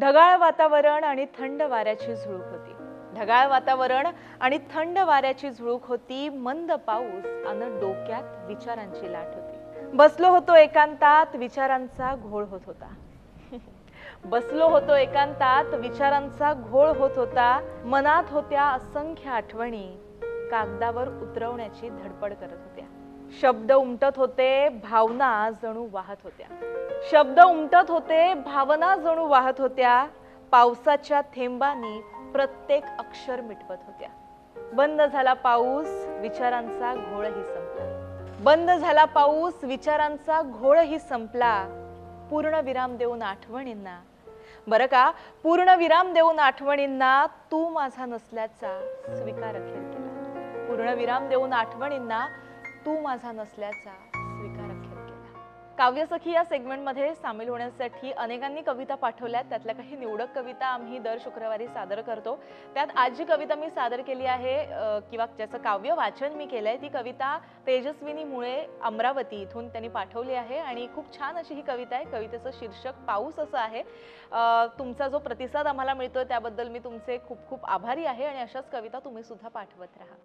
ढगाळ वातावरण आणि थंड वाऱ्याची झुळूक होती. ढगाळ वातावरण आणि थंड वाऱ्याची झुळूक होती. मंद पाऊस आणि डोक्यात विचारांची लाट होती. बसलो होतो एकांतात विचारांचा घोळ होत होता. बसलो होतो एकांतात विचारांचा घोळ होत होता. मनात होत्या असंख्य आठवणी कागदावर उतरवण्याची धडपड करत होत्या. शब्द उमटत होते भावना जणू वाहत होत्या. शब्द उमटत होते भावना जणू वाहत होत्या. पावसाच्या थेंबानी प्रत्येक अक्षर मिटवत होत्या. बंद झाला पाऊस विचारांचा घोळही संपला. बंद झाला पाऊस विचारांचा घोळही संपला. पूर्ण विराम देऊन आठवणींना. बरं का पूर्ण विराम देऊन आठवणींना तू माझा नसल्याचा स्वीकार अखेर केला. पूर्ण विराम देऊन आठवणींना तू माझा नसल्याचा स्वीकार अखेर केला. काव्यसखी या सेगमेंटमध्ये सामील होण्यासाठी अनेकांनी कविता पाठवल्यात त्यातल्या काही निवडक कविता आम्ही दर शुक्रवारी सादर करतो. त्यात आज जी कविता मी सादर केली आहे किंवा ज्याचं काव्य वाचन मी केलं आहे ती कविता तेजस्विनी मुळे अमरावती इथून त्यांनी पाठवली आहे. आणि खूप छान अशी ही कविता आहे. कवितेचं शीर्षक पाऊस असं आहे. तुमचा जो प्रतिसाद आम्हाला मिळतोय त्याबद्दल मी तुमचे खूप खूप आभारी आहे. आणि अशाच कविता तुम्ही सुद्धा पाठवत राहा.